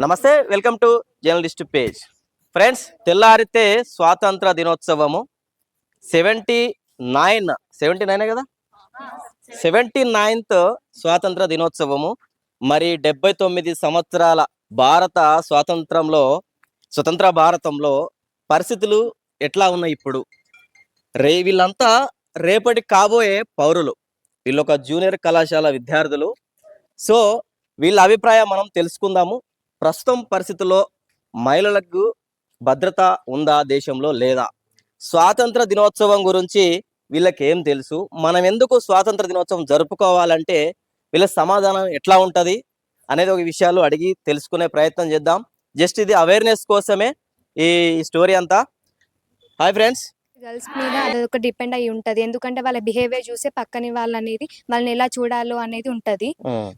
నమస్తే welcome to journalist page. Friends తెల్లారితే స్వాతంత్ర దినోత్సవము. సెవెంటీ నైన్ సెవెంటీ నైన్ కదా? సెవెంటీ నైన్త్ స్వాతంత్ర దినోత్సవము. మరి డెబ్బై తొమ్మిది సంవత్సరాల భారత స్వాతంత్రంలో స్వతంత్ర భారతంలో పరిస్థితులు ఎట్లా ఉన్నాయి ఇప్పుడు? రే వీళ్ళంతా రేపటి కాబోయే పౌరులు. వీళ్ళు ఒక జూనియర్ కళాశాల విద్యార్థులు. సో వీళ్ళ అభిప్రాయం మనం తెలుసుకుందాము. ప్రస్తుతం పరిస్థితుల్లో మహిళలకు భద్రత ఉందా దేశంలో లేదా? స్వాతంత్ర దినోత్సవం గురించి వీళ్ళకి ఏం తెలుసు? మనం ఎందుకు స్వాతంత్ర దినోత్సవం జరుపుకోవాలంటే వీళ్ళ సమాధానం ఎట్లా ఉంటుంది అనేది ఒక విషయాలు అడిగి తెలుసుకునే ప్రయత్నం చేద్దాం. జస్ట్ ఇది అవేర్నెస్ కోసమే ఈ స్టోరీ అంతా. హాయ్ ఫ్రెండ్స్ గర్ల్స్ మీద అదొక డిపెండ్ అయి ఉంటది. ఎందుకంటే వాళ్ళ బిహేవియర్ చూసే పక్కని వాళ్ళు అనేది వాళ్ళని ఎలా చూడాలో అనేది ఉంటది.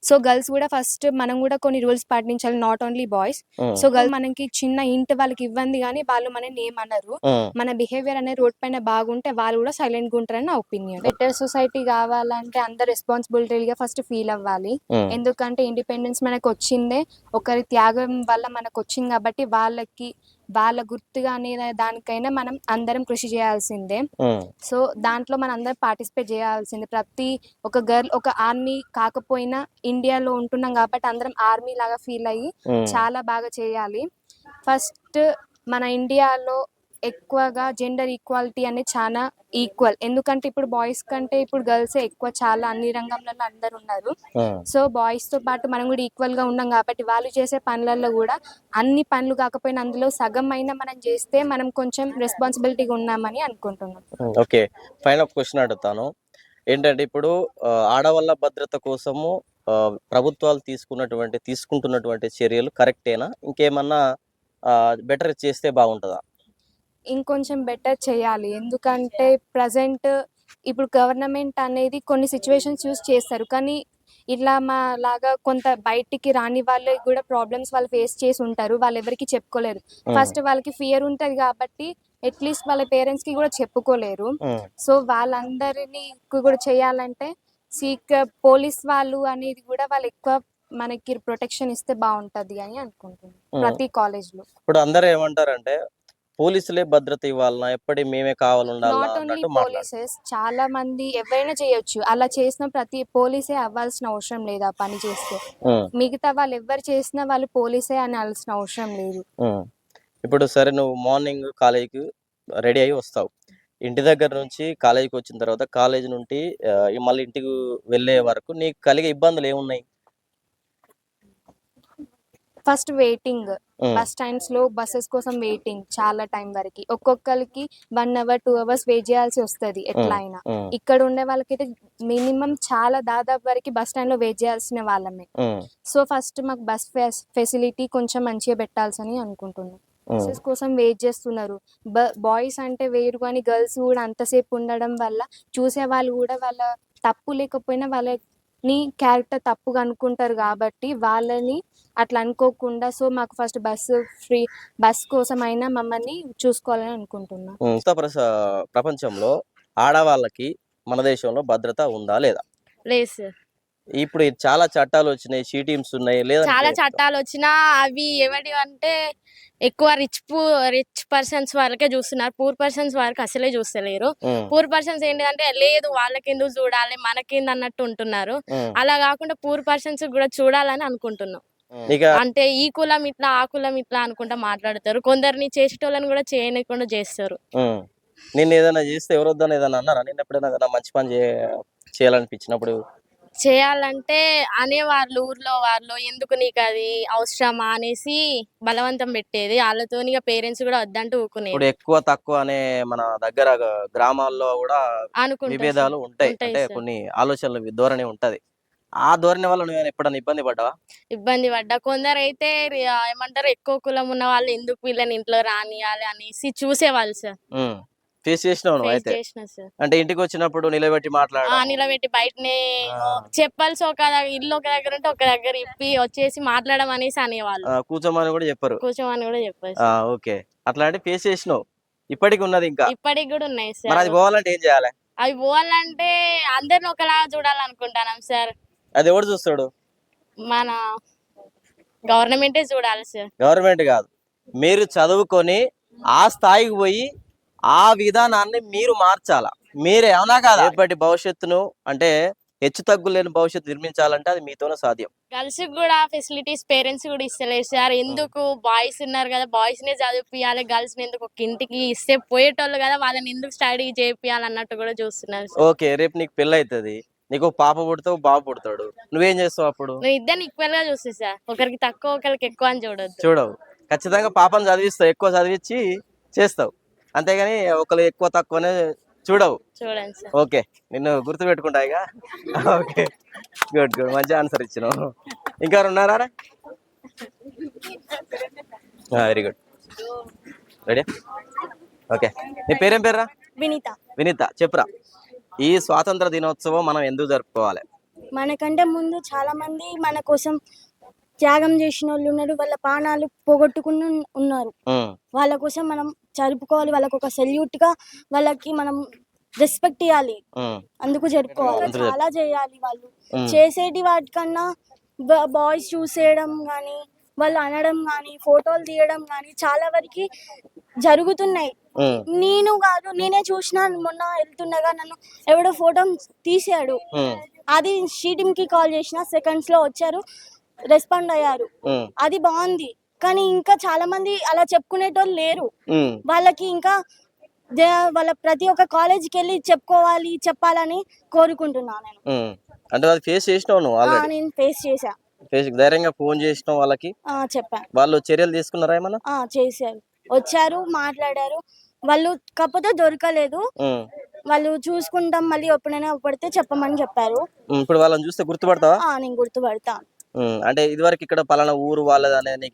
సో గర్ల్స్ కూడా ఫస్ట్ మనం కూడా కొన్ని రూల్స్ పాటించాలి not only boys. So girl మనకి చిన్న ఇంటి వాళ్ళకి ఇవ్వండి కానీ వాళ్ళు మనని ఏమనరు. మన బిహేవియర్ అనేది రోడ్ పైన బాగుంటే వాళ్ళు కూడా సైలెంట్గా ఉంటారని నా ఒపీనియన్. బెటర్ సొసైటీ కావాలంటే అందరు రెస్పాన్సిబిలిటీగా ఫస్ట్ ఫీల్ అవ్వాలి. ఎందుకంటే ఇండిపెండెన్స్ మనకు వచ్చిందే ఒకరి త్యాగం వల్ల మనకు వచ్చింది కాబట్టి వాళ్ళకి వాళ్ళ గుర్తుగా అనే దానికైనా మనం అందరం కృషి చేయాల్సిందే. సో దాంట్లో మనం అందరం పార్టిసిపేట్ చేయాల్సిందే. ప్రతి ఒక గర్ల్ ఒక ఆర్మీ కాకపోయినా ఇండియాలో ఉంటున్నాం కాబట్టి అందరం ఆర్మీ లాగా ఫీల్ అయ్యి చాలా బాగా చేయాలి. ఫస్ట్ మన ఇండియాలో ఎక్కువగా జెండర్ ఈక్వాలిటీ అనేది చాలా ఈక్వల్ ఎందుకంటే ఇప్పుడు బాయ్స్ కంటే ఇప్పుడు గర్ల్స్ ఎక్కువ చాలా అన్ని రంగంలో అందరు ఉన్నారు. సో బాయ్స్తో పాటు మనం కూడా ఈక్వల్గా ఉన్నాం కాబట్టి వాళ్ళు చేసే పనులలో కూడా అన్ని పనులు కాకపోయినా అందులో సగం అయినా మనం చేస్తే మనం కొంచెం రెస్పాన్సిబిలిటీగా ఉన్నామని అనుకుంటున్నాం. ఓకే. ఫైనల్ క్వశ్చన్ అడుగుతాను. ఏంటంటే ఇప్పుడు ఆడవాళ్ళ భద్రత కోసము ప్రభుత్వాలు తీసుకున్నటువంటి తీసుకుంటున్నటువంటి చర్యలు కరెక్టేనా ఇంకేమన్నా బెటర్ చేస్తే బాగుంటుందా? ఇంకొంచెం బెటర్ చేయాలి. ఎందుకంటే ప్రజెంట్ ఇప్పుడు గవర్నమెంట్ అనేది కొన్ని సిచ్యువేషన్స్ చూస్ చేస్తారు. కానీ ఇట్లా మా లాగా కొంత బయటికి రాని వాళ్ళు కూడా ప్రాబ్లమ్స్ వాళ్ళు ఫేస్ చేసి ఉంటారు. వాళ్ళు ఎవరికి చెప్పుకోలేరు. ఫస్ట్ వాళ్ళకి ఫియర్ ఉంటది కాబట్టి అట్లీస్ట్ వాళ్ళ పేరెంట్స్కి కూడా చెప్పుకోలేరు. సో వాళ్ళందరినీ కూడా చేయాలంటే సీక్ పోలీస్ వాళ్ళు అనేది కూడా వాళ్ళు ఎక్కువ మనకి ప్రొటెక్షన్ ఇస్తే బాగుంటది అని అనుకుంటున్నాను. ప్రతి కాలేజ్లో ఇప్పుడు అందరూ ఏమంటారంటే పోలీసులే భద్రత ఇవ్వాలన్నా ఎప్పటి మేమే పోలీసెస్ చాలా మంది ఎవరైనా చేయొచ్చు. అలా చేసిన ప్రతి పోలీసే అవ్వాల్సిన అవసరం లేదు ఆ పని చేస్తే. మిగతా వాళ్ళు ఎవరు చేసినా వాళ్ళు పోలీసే అనాల్సిన అవసరం లేదు. ఇప్పుడు సరే నువ్వు మార్నింగ్ కాలేజీకి రెడీ అయ్యి వస్తావు. ఇంటి దగ్గర నుంచి కాలేజీకి వచ్చిన తర్వాత కాలేజీ నుండి మళ్ళీ ఇంటికి వెళ్ళే వరకు నీకు కలిగే ఇబ్బందులు ఏమున్నాయి? ఫస్ట్ వెయిటింగ్ బస్ స్టాండ్స్లో బస్సెస్ కోసం వెయిటింగ్ చాలా టైం వరకు. ఒక్కొక్కరికి one hour two hours wait చేయాల్సి వస్తది ఎట్లా అయినా ఇక్కడ ఉండే వాళ్ళకైతే మినిమం చాలా దాదాపు వరకు బస్ స్టాండ్లో వెయిట్ చేయాల్సిన వాళ్ళమే. సో ఫస్ట్ మాకు బస్ ఫెసిలిటీ కొంచెం మంచిగా పెట్టాల్సని అనుకుంటున్నాం. బస్సెస్ కోసం వెయిట్ చేస్తున్నారు. బాయ్స్ అంటే వేరు కానీ గర్ల్స్ కూడా అంతసేపు ఉండడం వల్ల చూసే వాళ్ళు కూడా వాళ్ళ తప్పు లేకపోయినా వాళ్ళని క్యారెక్టర్ తప్పుగా అనుకుంటారు కాబట్టి వాళ్ళని అట్లా అనుకోకుండా సో మాకు ఫస్ట్ బస్సు ఫ్రీ బస్ కోసం అయినా మమ్మల్ని చూసుకోవాలని అనుకుంటున్నాం. ప్రస- ప్రపంచంలో ఆడవాళ్ళకి మన దేశంలో భద్రత ఉందా లేదా? లేదు సార్. ఇప్పుడు చాలా చట్టాలు వచ్చినాయి షీ టీమ్స్ ఉన్నాయి లేదా చాలా చట్టాలు వచ్చినా అవి ఎవరి అంటే ఎక్కువ రిచ్ రిచ్ పర్సన్స్ వరకే చూస్తున్నారు. పూర్ పర్సన్స్ వరకు అసలే చూస్తలేరు. పూర్ పర్సన్స్ ఏంటంటే లేదు వాళ్ళకి ఎందుకు చూడాలి మనకేంది అన్నట్టు ఉంటున్నారు. అలా కాకుండా పూర్ పర్సన్స్ కూడా చూడాలని అనుకుంటున్నాం. అంటే ఈ కులం ఇట్లా ఆ కులం ఇట్లా అనుకుంటా మాట్లాడతారు. కొందరిని చేసేటోళ్ళని కూడా చేయనికుండా చేస్తారు. నిన్ను ఏదైనా చేస్తే ఎవరొద్దని ఏదైనా అన్నారా? నిన్న ఎప్పుడైనా మంచి పని చేయాలనిపించినప్పుడు చేయాలంటే అనేవాళ్ళు ఊర్లో వాళ్ళు ఎందుకు నీకు అది అవసరమా అనేసి బలవంతం పెట్టేది. వాళ్ళతో పేరెంట్స్ కూడా వద్దంటూ ఊకునేది ఇప్పుడు ఎక్కువ తక్కువ అనే మన దగ్గర గ- గ్రామాల్లో కూడా అనుకుంటా విభేదాలు ఉంటాయి. ఉంటాయి అంటే సార్. కొన్ని ఆలోచనలు ధోరణి ఉంటది. ఆ ధోరణి వల్ల నువ్వు ఎప్పుడైనా ఇబ్బంది పడ్డావా? ఇబ్బంది పడ్డా. కొందరు అయితే ఏమంటారు ఎక్కువ కులం ఉన్న వాళ్ళు ఎందుకు వీళ్ళని ఇంట్లో రానియాలి అనేసి చూసేవాళ్ళు సార్. ఫేస్ చేసినావు నువ్వు అయితే? చేసిన సార్. అంటే ఇంటికి వచ్చినప్పుడు నిలబెట్టి మాట్లాడ ఆ నిలబెట్టి బయటనే చెప్పాల్సి ఒక ఇల్లు ఒక దగ్గర ఉంటే ఒక దగ్గర ఇప్పి వచ్చేసి మాట్లాడడం అనేసి అనేవాళ్ళు. కూర్చోమని కూడా చెప్పరు. కూర్చోమని కూడా చెప్పారు ఆ, ఓకే. అట్లాంటి ఫేస్ చేసినావు. ఇప్పటికి ఉన్నది ఇంకా? ఇప్పటికి కూడా ఉన్నాయి మరి అది సార్ పోవాలంటే ఏం చేయాలి? అవి పోవాలంటే అందరిని ఒకలా చూడాలనుకుంటున్నాం సార్. అది ఎవడు చూస్తాడు? మన గవర్నమెంటే చూడాలి సార్. గవర్నమెంట్ కాదు. మీరు చదువుకొని ఆ స్థాయికి పోయి ఆ విధానాన్ని మీరు మార్చాలా? మీరే అవునా కాదా? రేపటి భవిష్యత్తును అంటే హెచ్చు తగ్గు లేని భవిష్యత్తు నిర్మించాలంటే అది మీతోనే సాధ్యం. గర్ల్స్ కూడా ఫెసిలిటీస్ పేరెంట్స్ కూడా ఇస్తలేరు సార్. ఎందుకు? బాయ్స్ ఉన్నారు కదా బాయ్స్ నే చదివిపియాలి గర్ల్స్ని ఎందుకు ఒక ఇంటికి ఇస్తే పోయేటోళ్ళు కదా వాళ్ళని ఎందుకు స్టడీ చేపియాలి అన్నట్టు కూడా చూస్తున్నారు ఓకే రేపు నీకు పెళ్ళి అవుతుంది నీకు పాప పుడతావు బాబు పుడతాడు. నువ్వేం చేస్తావు అప్పుడు? నువ్వు ఇద్దరిని ఈక్వల్గా చూస్తే సార్. ఒకరికి తక్కువ ఒకరికి ఎక్కువ అని చూడొద్దు. చూడవు. ఖచ్చితంగా పాపను చదివిస్తావు ఎక్కువ చదివించి చేస్తావు. అంతేగాని ఒకరు ఎక్కువ తక్కువనే చూడవు. చూడండి ఓకే నిన్ను గుర్తు పెట్టుకుంటా ఇక. ఓకే గుడ్ గుడ్ మంచి ఆన్సర్ ఇచ్చినావు. ఇంకా ఉన్నారా వెరీ గుడ్. రెడీ? ఓకే నీ పేరేం పేర్రా? వినీత. వినీత చెప్పురా. ఈ స్వాతంత్ర దినోత్సవం మనం ఎందుకు జరుపుకోవాలి? మనకంటే ముందు చాలా మంది మన కోసం త్యాగం చేసిన వాళ్ళు ఉన్నారు. వాళ్ళ ప్రాణాలు పోగొట్టుకుని ఉన్నారు. వాళ్ళ కోసం మనం జరుపుకోవాలి. వాళ్ళకి ఒక సెల్యూట్గా వాళ్ళకి మనం రెస్పెక్ట్ ఇవ్వాలి అందుకు జరుపుకోవాలి. చాలా చేయాలి వాళ్ళు. చేసేటి వాటికన్నా బాయ్స్ చూసేయడం కానీ వాళ్ళు అనడం కానీ ఫోటోలు తీయడం కానీ చాలా వరకు జరుగుతున్నాయి. నేను కాదు నేనే చూసిన మొన్న వెళ్తుండగా నన్ను ఎవడో ఫోటో తీసాడు. అది షీటింగ్కి కాల్ చేసిన సెకండ్స్లో వచ్చారు. రెస్పాండ్ అయ్యారు. అది బాగుంది. కానీ ఇంకా చాలా మంది అలా చెప్పుకునేటోళ్ళు లేరు. వాళ్ళకి ఇంకా వాళ్ళ ప్రతి ఒక్క కాలేజీకి వెళ్ళి చెప్పుకోవాలి చెప్పాలని కోరుకుంటున్నాను నేను. అంటే అది ఫేస్ చేసినావు నువ్వు నేను ఫేస్ చేశా. ఫేస్ ధైర్యంగా ఫోన్ చేసినావు వాళ్ళకి? ఆ, చెప్పా. వాళ్ళు చర్యలు తీసుకున్నారా ఏమన్నా? ఆ, చేశారు. వచ్చారు మాట్లాడారు. వాళ్ళు కాకపోతే దొరకలేదు. వాళ్ళు చూసుకుంటాం మళ్ళీ ఎప్పుడైనా పడితే చెప్పమని చెప్పారు. ఇప్పుడు వాళ్ళని చూస్తే గుర్తుపడతావా? ఆ, నేను గుర్తుపడతా. ఉమ్, అంటే ఇదివరకు ఇక్కడ పలానా ఊరు వాళ్ళది అనేది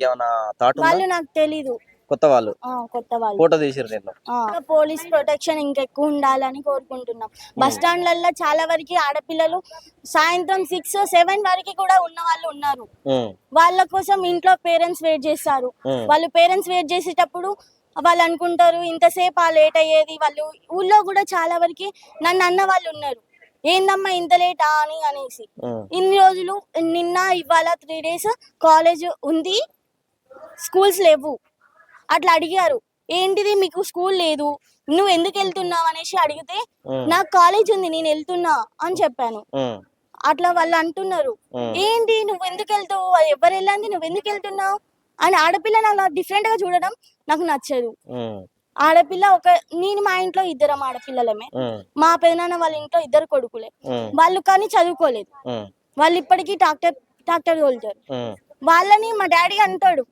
థాట్ వాళ్ళు నాకు తెలీదు. కొత్త వాళ్ళు? కొత్త వాళ్ళు. ఫోటో తీసిరు నేను పోలీస్ ప్రొటెక్షన్ ఇంకెక్కువ ఉండాలని కోరుకుంటున్నాం. బస్ స్టాండ్లలో చాలా వరకు ఆడపిల్లలు సాయంత్రం సిక్స్ సెవెన్ వరకు కూడా ఉన్న వాళ్ళు ఉన్నారు. వాళ్ళ కోసం ఇంట్లో పేరెంట్స్ వెయిట్ చేస్తారు. వాళ్ళు పేరెంట్స్ వెయిట్ చేసేటప్పుడు వాళ్ళు అనుకుంటారు ఇంతసేపు ఆ లేట్ అయ్యేది వాళ్ళు ఊళ్ళో కూడా చాలా వరకు నన్ను అన్న వాళ్ళు ఉన్నారు. ఏందమ్మా ఇంత లేటా అని అనేసి. ఇన్ని రోజులు నిన్న ఇవాళ త్రీ డేస్ కాలేజ్ ఉంది స్కూల్స్ లేవు. అట్లా అడిగారు. ఏంటిది మీకు స్కూల్ లేదు? నువ్వు ఎందుకు వెళ్తున్నావు అనేసి అడిగితే నాకు కాలేజ్ ఉంది నేను వెళ్తున్నా అని చెప్పాను. అట్లా వాళ్ళు అంటున్నారు. ఏంటి నువ్వు ఎందుకు వెళ్తావు? ఎవరు వెళ్ళండి నువ్వు ఎందుకు వెళ్తున్నావు? అని ఆడపిల్లని అలా డిఫరెంట్గా చూడడం నాకు నచ్చదు. ఆడపిల్ల ఒక నేను మా ఇంట్లో ఇద్దరం ఆడపిల్లలమే. మా పెదనాన్న వాళ్ళ ఇంట్లో ఇద్దరు కొడుకులే. వాళ్ళు కానీ చదువుకోలేదు. వాళ్ళు ఇప్పటికీ డాక్టర్ డాక్టర్ తోలుతారు. వాళ్ళని మా డాడీ అంటాడు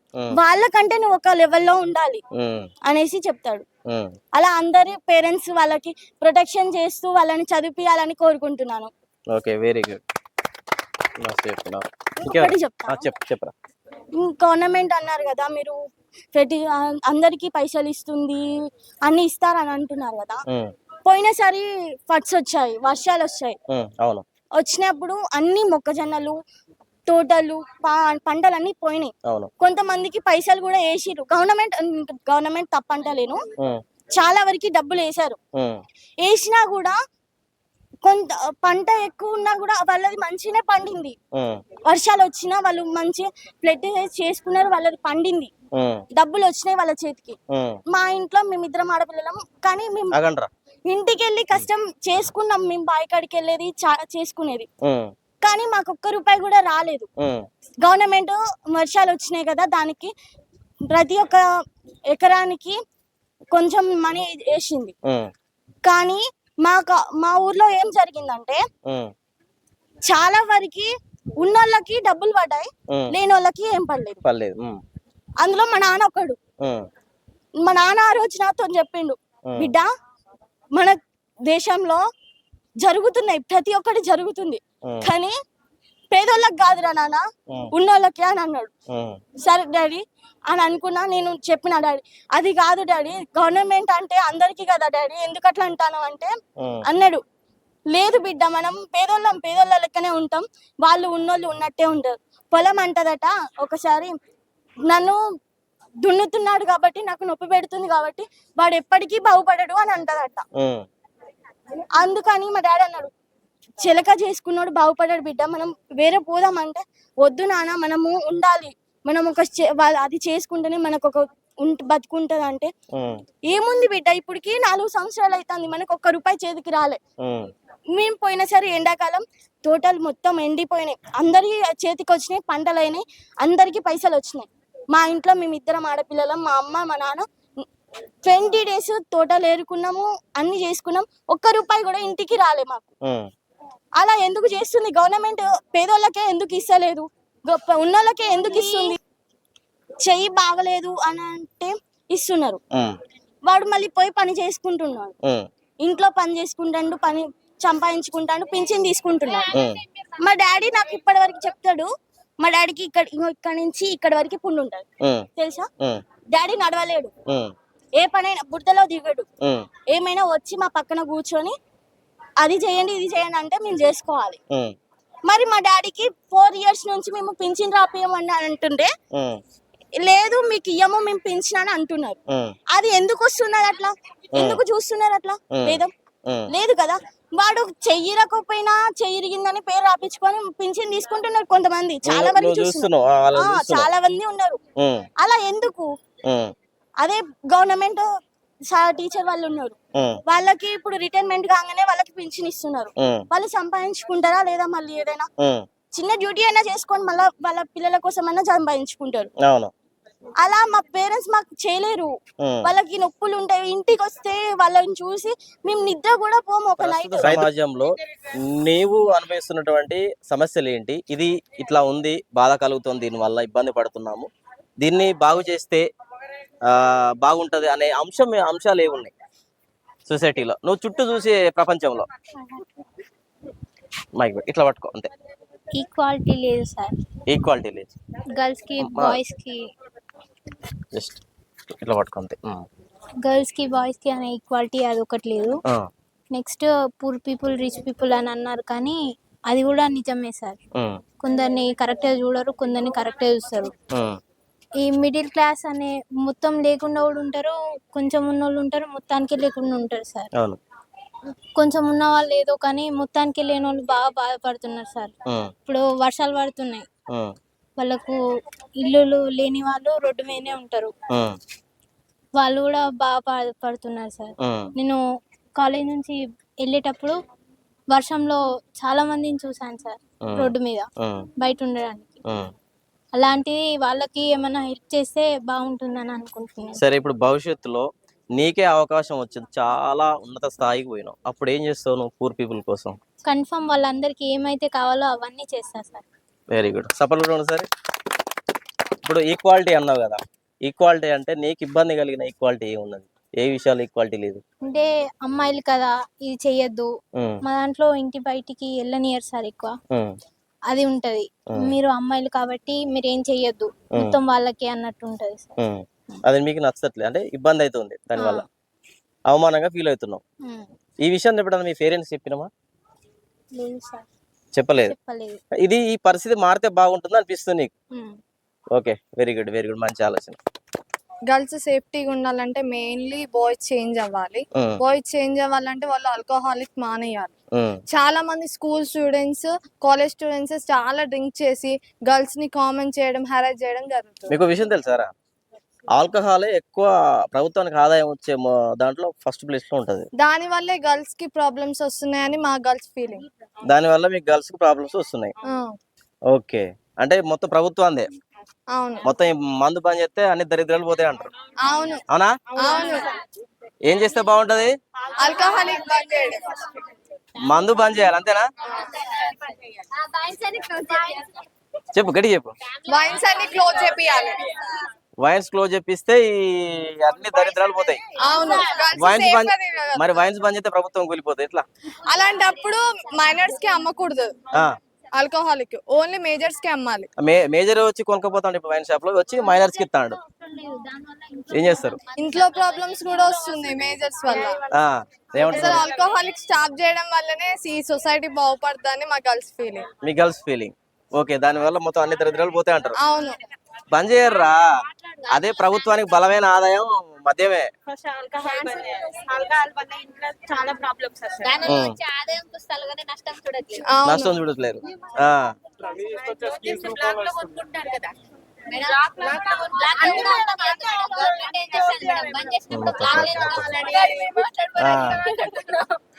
వాళ్ళకంటే నువ్వు ఒక లెవెల్లో ఉండాలి అనేసి చెప్తాడు. అలా అందరి పేరెంట్స్ వాళ్ళకి ప్రొటెక్షన్ చేస్తూ వాళ్ళని చదివిపియాలని కోరుకుంటున్నాను. Okay very good. గవర్నమెంట్ అన్నారు కదా మీరు ప్రతి అందరికి పైసలు ఇస్తుంది అన్ని ఇస్తారని అంటున్నారు కదా. పోయినసారి ఫట్స్ వచ్చాయి వర్షాలు వచ్చాయి. వచ్చినప్పుడు అన్ని మొక్కజొన్నలు తోటలు పా- పంటలన్నీ పోయినాయి. కొంతమందికి పైసలు కూడా వేసిర్రు. గవర్నమెంట్ గవర్నమెంట్ తప్పంటలేను. చాలా వరకు డబ్బులు వేశారు. వేసినా కూడా కొంత పంట ఎక్కువ ఉన్నా కూడా వాళ్ళది మంచిగానే పండింది. వర్షాలు వచ్చినా వాళ్ళు మంచిగా ప్లెట్ చేసుకున్నారు వాళ్ళది పండింది. డబ్బులు వచ్చినాయి వాళ్ళ చేతికి. మా ఇంట్లో మేమిద్దరం ఆడపిల్లలం కానీ మేము ఇంటికి వెళ్ళి కష్టం చేసుకున్నాం. మేము బావి కాడికి వెళ్ళేది చేసుకునేది కానీ మాకు ఒక్క రూపాయి కూడా రాలేదు. గవర్నమెంట్ వర్షాలు వచ్చినాయి కదా దానికి. ప్రతి ఒక్క ఎకరానికి కొంచెం మనీ వేసింది కానీ మా క- మా ఊర్లో ఏం జరిగిందంటే చాలా వరకు ఉన్నోళ్ళకి డబ్బులు పడ్డాయి. లేని వాళ్ళకి ఏం పడలేదు. పర్లేదు ఉమ్, అందులో మా నాన్న ఒకడు. మా నాన్న ఆ రోజు నాతో చెప్పిండు. బిడ్డ మన దేశంలో జరుగుతున్నాయి ప్రతి ఒక్కటి జరుగుతుంది. కానీ పేదోళ్ళకి కాదురా నాన్న ఉన్నోళ్ళకి అని అన్నాడు. సరే డాడీ అని అనుకున్నా నేను చెప్పిన డాడీ అది కాదు డాడీ గవర్నమెంట్ అంటే అందరికీ కదా డాడీ ఎందుకు అట్లా అంటాను అంటే అన్నాడు. లేదు బిడ్డ మనం పేదోళ్ళం పేదోళ్ళ లెక్కనే ఉంటాం వాళ్ళు ఉన్నోళ్ళు ఉన్నట్టే ఉంటారు. పొలం అంటదట ఒకసారి నన్ను దున్నుతున్నాడు కాబట్టి నాకు నొప్పి పెడుతుంది కాబట్టి వాడు ఎప్పటికీ బాగుపడడు అని అంటదట. అందుకని మా డాడీ అన్నాడు చిలక చేసుకున్నాడు బాగుపడాడు బిడ్డ మనం వేరే పోదామంటే వద్దు నాన్న మనము ఉండాలి. మనం ఒక అది చేసుకుంటేనే మనకు ఒక బతుకుంటది అంటే ఏముంది బిడ్డ ఇప్పటికి నాలుగు సంవత్సరాలు అవుతుంది మనకు ఒక్క రూపాయి చేతికి రాలే. మేము పోయినసారి ఎండాకాలం తోటలు మొత్తం ఎండిపోయినాయి. అందరికి చేతికి వచ్చినాయి పంటలు అయినాయి అందరికి పైసలు వచ్చినాయి మా ఇంట్లో మేము ఇద్దరం ఆడపిల్లలం మా అమ్మ మా నాన్న. ట్వంటీ డేస్ తోటలు ఏరుకున్నాము అన్ని చేసుకున్నాం. ఒక్క రూపాయి కూడా ఇంటికి రాలే మాకు. అలా ఎందుకు చేస్తుంది? గవర్నమెంట్ పేదోళ్ళకే ఎందుకు ఇస్తలేదు? గొప్ప ఉన్నోళ్ళకే ఎందుకు ఇస్తుంది? చెయ్యి బాగలేదు అని అంటే ఇస్తున్నారు. వాడు మళ్ళీ పోయి పని చేసుకుంటున్నాడు. ఇంట్లో పని చేసుకుంటాడు పని సంపాదించుకుంటాడు పింఛన్ తీసుకుంటున్నాడు. మా డాడీ నాకు ఇప్పటి వరకు చెప్తాడు మా డాడీకి ఇక్కడ ఇక్కడ నుంచి ఇక్కడ వరకు పుండు ఉంటుంది. తెలుసా? డాడీ నడవలేడు. ఏ పనైనా బుట్టలో దిగడు. ఏమైనా వచ్చి మా పక్కన కూర్చొని అది చేయండి ఇది చేయండి అంటే మేము చేసుకోవాలి. మరి మా డాడీకి ఫోర్ ఇయర్స్ నుంచి మేము పింఛన్ రాపియమని ఉమ్, లేదు మీకు ఇయ్యము మేము పింఛన్ అని అంటున్నారు. అది ఎందుకు వస్తున్నారు అట్లా? ఎందుకు చూస్తున్నారు అట్లా? ఉమ్. లేదు కదా? వాడు చెయ్యిరకపోయినా చెయ్యిరిగిందని పేరు రాపించుకొని పింఛన్ తీసుకుంటున్నారు కొంతమంది. చాలా మంది నువ్వు చూస్తున్నాం. చూస్తున్నావు ఆ, వాళ్ళని ఆ, చూస్తున్నావు చాలా మంది ఉన్నారు. అలా ఎందుకు? అదే గవర్నమెంట్ టీచర్ వాళ్ళు ఉన్నారు. వాళ్ళకి ఇప్పుడు రిటైర్మెంట్ కాగానే వాళ్ళకి పింఛన్ ఇస్తున్నారు. వాళ్ళు సంపాదించుకుంటారా లేదా మళ్ళీ ఏదైనా? చిన్న డ్యూటీ అయినా చేసుకొని మళ్ళీ వాళ్ళ పిల్లల కోసం అయినా సంపాదించుకుంటారు. అలా మా పేరెంట్స్ మాకు చేయలేరు. వాళ్ళకి నొప్పులు ఉంటాయి. ఇంటికి వస్తే వాళ్ళని చూసి మేము నిద్ర కూడా పోము ఒక నైట్. సమాజంలో నీవు అనుభవిస్తున్నటువంటి సమస్యలు ఏంటి ఇది ఇట్లా ఉంది బాధ కలుగుతుంది దీనివల్ల ఇబ్బంది పడుతున్నాము. దీన్ని బాగు చేస్తే బాగుంటది అనే అంశం అంశాలు ఏమి ఉన్నాయి? సొసైటీలో. నువ్వు చుట్టూ చూసే ప్రపంచంలో. మైక్. ఇట్లా పట్టుకో అంతే. ఈక్వాలిటీ లేదు సార్. ఈక్వాలిటీ లేదు. గర్ల్స్కి. బాయ్స్కి. జస్ట్ ఇట్లా పట్టుకో అంతే ఉమ్. గర్ల్స్కి బాయ్స్కి అనే ఈక్వాలిటీ అది ఒకటి లేదు. ఆ, next poor people rich people అని అన్నారు కానీ అది కూడా నిజమే సార్. కొందరిని కరెక్ట్గా చూడరు కొందరిని కరెక్ట్గా చూస్తారు. ఉమ్, ఈ మిడిల్ క్లాస్ అనే మొత్తం లేకుండా కూడా ఉంటారు కొంచెం ఉన్న వాళ్ళు ఉంటారు మొత్తానికి లేకుండా ఉంటారు సార్. అవును. కొంచెం ఉన్న వాళ్ళు ఏదో కానీ మొత్తానికి లేని వాళ్ళు బాగా బాధపడుతున్నారు సార్. ఇప్పుడు వర్షాలు పడుతున్నాయి. వాళ్ళకు ఇల్లులు లేని వాళ్ళు రోడ్డు మీదనే ఉంటారు. వాళ్ళు కూడా బాగా బాధపడుతున్నారు సార్. నేను కాలేజ్ నుంచి వెళ్ళేటప్పుడు వర్షంలో చాలా మందిని చూసాను సార్ రోడ్డు మీద బయట ఉండడానికి. అలాంటిది వాళ్ళకి ఏమైనా హెల్ప్ చేస్తే బాగుంటుందని అనుకుంటున్నాను. సరే ఇప్పుడు భవిష్యత్తులో నీకే అవకాశం వచ్చింది. చాలా ఉన్నత స్థాయికి పోయినావు. అప్పుడు ఏం చేస్తావు నువ్వు పూర్ పీపుల్ కోసం? కన్ఫర్మ్ వాళ్ళందరికీ ఏమైతే కావాలో అవన్నీ చేస్తా సార్. వెరీ గుడ్ సపోర్ట్ కూడా సరే. ఇప్పుడు ఈక్వాలిటీ అన్నావు కదా ఈక్వాలిటీ అంటే నీకు ఇబ్బంది కలిగిన ఈక్వాలిటీ ఏమున్నది ఏ విషయాలు ఈక్వాలిటీ లేదు? అంటే అమ్మాయిలు కదా ఇది చెయ్యొద్దు. మా దాంట్లో ఇంటి బయటికి వెళ్ళనియరు సార్ ఎక్కువ. అది ఉంటది. మీరు అమ్మాయిలు కాబట్టి మీరు ఏం చెయ్యొద్దు. మొత్తం వాళ్ళకి అన్నట్టు ఉంటది సార్. అది మీకు నచ్చట్లేదు అంటే ఇబ్బంది అవుతుంది దానివల్ల. అవమానంగా ఫీల్ అవుతున్నావు ఉమ్. ఈ విషయాన్ని ఎప్పుడన్నా మీ పేరెంట్స్ చెప్పినామా? లేదు సార్. చెప్పలేదు. ఇది ఈ పరిస్థితి మారితే బాగుంటుంది అనిపిస్తుంది నీకు. Okay very good very good మంచి ఆలోచన. గర్ల్స్ సేఫ్టీగా ఉండాలంటే మెయిన్లీ బాయ్స్ చేంజ్ అవ్వాలి. బాయ్స్ చేంజ్ అవ్వాలంటే వాళ్ళు ఆల్కహాలిక్ మానేయాలి. చాలా మంది స్కూల్ స్టూడెంట్స్ కాలేజ్ స్టూడెంట్స్ చాలా డ్రింక్ చేసి గర్ల్స్ని కామెంట్ చేయడం హెరాస్ చేయడం జరుగుతుంది. మీకు విషయం తెలుసారా? ఆల్కహాలే ఎక్కువ ప్రభుత్వానికి ఆదాయం వచ్చే దాంట్లో ఫస్ట్ ప్లేస్లో ఉంటది. దాని వల్లే గర్ల్స్కి ప్రాబ్లమ్స్ వస్తున్నాయని మా గర్ల్స్ ఫీలింగ్ దానివల్ల మీకు గర్ల్స్కి ప్రాబ్లమ్స్ వస్తున్నాయి. ఓకే. అంటే మొత్తం ప్రభుత్వాందే అవును. మొత్తం మందు బంద్ చేస్తే అన్ని దరిద్రాలు పోతాయి అంటారు. అవును. అవునా? అవును. ఏం చేస్తే బాగుంటది? ఆల్కహాలిక్ బంద్ చేయడం మందు బంద్ చేయాలి అంతేనా? చెప్పు గట్టి చెప్పు. వైన్స్ అన్ని క్లోజ్ చేపియాలి. వైన్స్ క్లోజ్ చేపిస్తే ఈ అన్ని దరిద్రాలు పోతాయి. అవును. వైన్స్ బంద్. మరి వైన్స్ బంద్ చేస్తే ప్రభుత్వం కూలిపోతుంది. ఎట్లా? అలాంటప్పుడు మైనర్స్కి అమ్మకూడదు ఆల్కహాలిక్. ఓన్లీ మేజర్స్కి అమ్మాలి మేజర్ వచ్చి కొనుక్కపోతాడు ఇప్పుడు వైన్ షాప్లో వచ్చి మైనర్స్కి ఇస్తాడు. ఏం చేస్తారు? ఇంట్లో ప్రాబ్లమ్స్ కూడా వస్తుంది మేజర్స్ వల్ల. ఆల్కహాలిక్ స్టాప్ చేయడం వల్లనే ఈ సొసైటీ బాగుపడుతుందని మా గర్ల్స్ ఫీలింగ్. మీ గర్ల్స్ ఫీలింగ్. ఓకే దాని వల్ల మొత్తం అన్ని దరిద్రాలు పోతాయి అంటారు. అవును. బంద్ చేయర్రా. అదే ప్రభుత్వానికి బలమైన ఆదాయం మద్యమే. నష్టం చూడట్లేదు. అవును. నష్టం చూడట్లేరు.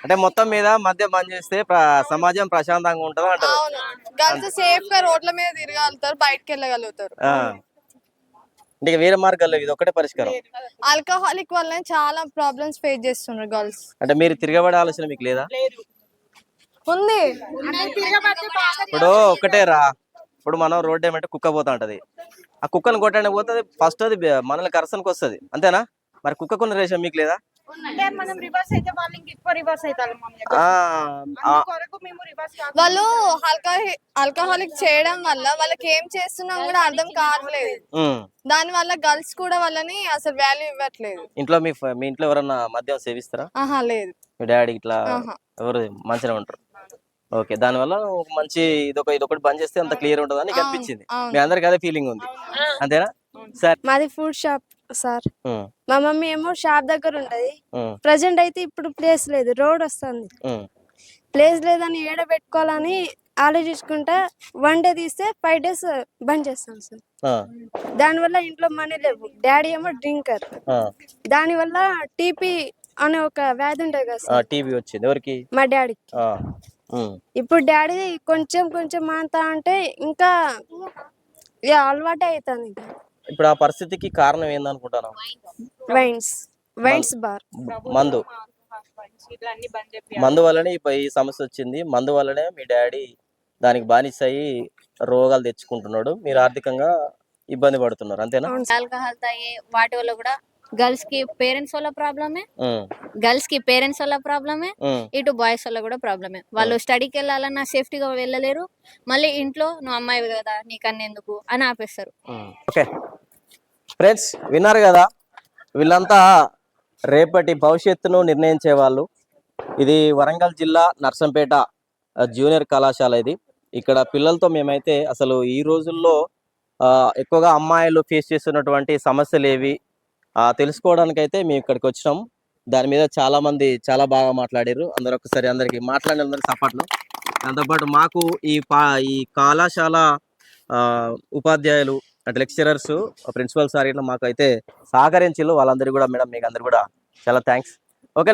అంటే మొత్తం మీద మద్యం బంద్ చేస్తే సమాజం ప్రశాంతంగా ఉంటది అంటారు. అవును. గర్ల్స్ సేఫ్గా రోడ్ల మీద తిరగలుగుతారు బయటకు వెళ్ళగలుగుతారు. అంటే ఇక వేరే మార్గాల్లో ఇది ఒకటే పరిష్కారం. ఆల్కహాలిక్ వల్ల చాలా ప్రాబ్లమ్స్ ఫేస్ చేస్తున్నారు గర్ల్స్. అంటే మీరు తిరగబడే ఆలోచన మీకు లేదా? ఉంది. ఇప్పుడు ఒకటే రా. ఇప్పుడు మనం రోడ్డు ఏమంటే కుక్క పోతా ఉంటది. ఆ కుక్కను కొట్టడానికి పోతుంది ఫస్ట్ అది మనల్ని కరసనికి వస్తుంది అంతేనా? మరి కుక్కకున్న రేషం మీకు లేదా? అంటే మనం రివర్స్ అయితే వాళ్ళు ఇంక ఎక్కువ రివర్స్ అవుతారు మేము వాళ్ళు ఆల్కహాలిక్ ఆల్కహాలిక్ చేయడం వల్ల వాళ్ళకి ఏం చేస్తున్నాం కూడా అర్థం కావట్లేదు. దాని వల్ల గర్ల్స్ కూడా వాళ్ళని అసలు వాల్యూ ఇవ్వట్లేదు. ఇంట్లో మీ ఫ- మీ ఇంట్లో ఎవరన్నా మద్యం సేవిస్తారా? ఆహా లేదు. మీ డాడీ ఇట్లా ఆహా. ఎవరు మంచిగా ఉంటారు. ఓకే దానివల్ల ఒక మంచి ఇదొక ఇదొకటి బంద్ చేస్తే అంత క్లియర్ ఉంటుంది అని అవును, అనిపించింది అవును. మీ అందరికి అదే ఫీలింగ్ ఉంది. అంతేనా? సరే. మాది ఫుడ్ షాప్ సార్. మా మమ్మీ ఏమో షాప్ దగ్గర ఉంటది. ఉమ్, ప్రజెంట్ అయితే ఇప్పుడు ప్లేస్ లేదు రోడ్ వస్తుంది. ప్లేస్ లేదని ఏడ పెట్టుకోవాలని ఆలోచించుకుంటా వన్ డే తీస్తే ఫైవ్ డేస్ బంద్ చేస్తాం సార్. దానివల్ల ఇంట్లో మనీ లేవు. డాడీ ఏమో డ్రింకర్. దానివల్ల టీపీ అనే ఒక వ్యాధి ఉంటుంది కదా టీవీ వచ్చింది. ఎవరికి? మా డాడీ ఆ, ఉమ్, ఇప్పుడు డాడీ కొంచెం కొంచెం మాంతా అంటే ఇంకా ఇక అలవాటే అవుతుంది ఇంకా ఇప్పుడు ఆ పరిస్థితికి కారణం ఏందనుకుంటాను వైన్స్ వైన్స్ బార్ మందు. మందు వల్లనే ఇప్పుడు ఈ సమస్య వచ్చింది. మందు వల్లనే మీ డాడీ దానికి బానిస అయ్యి రోగాలు తెచ్చుకుంటున్నాడు. మీరు ఆర్థికంగా ఇబ్బంది పడుతున్నారు. అంతేనా? ఆల్కహాల్ తాగే వాటి వల్ల కూడా గర్ల్స్కి పేరెంట్స్ వల్ల ప్రాబ్లమే గర్ల్స్కి పేరెంట్స్ వల్ల ప్రాబ్లమే ఇటు బాయ్స్ వల్ల కూడా ప్రాబ్లమే. వాళ్ళు స్టడీకి వెళ్ళాలన్నా సేఫ్టీగా వెళ్ళలేరు. మళ్ళీ ఇంట్లో నువ్వు అమ్మాయి కదా నీకన్నెందుకు అని ఆపేస్తారు. ఓకే. ఫ్రెండ్స్ విన్నారు కదా వీళ్ళంతా రేపటి భవిష్యత్తును నిర్ణయించే వాళ్ళు. ఇది వరంగల్ జిల్లా నర్సంపేట జూనియర్ కళాశాల ఇది. ఇక్కడ పిల్లలతో మేమైతే అసలు ఈ రోజుల్లో ఎక్కువగా అమ్మాయిలు ఫేస్ చేస్తున్నటువంటి సమస్యలు ఏవి? తెలుసుకోవడానికైతే మేము ఇక్కడికి వచ్చినాం. దాని మీద చాలామంది చాలా బాగా మాట్లాడారు. అందరూ ఒకసారి అందరికి మాట్లాడిన అందరికి సపోర్ట్లు. దాంతోపాటు మాకు ఈ పా ఈ కళాశాల ఉపాధ్యాయులు అటు లెక్చరర్స్ ప్రిన్సిపల్ సార్ ఇట్లా మాకు అయితే సహకరించారు వాళ్ళందరికీ కూడా మేడం మీకు అందరు కూడా చాలా థ్యాంక్స్. ఓకే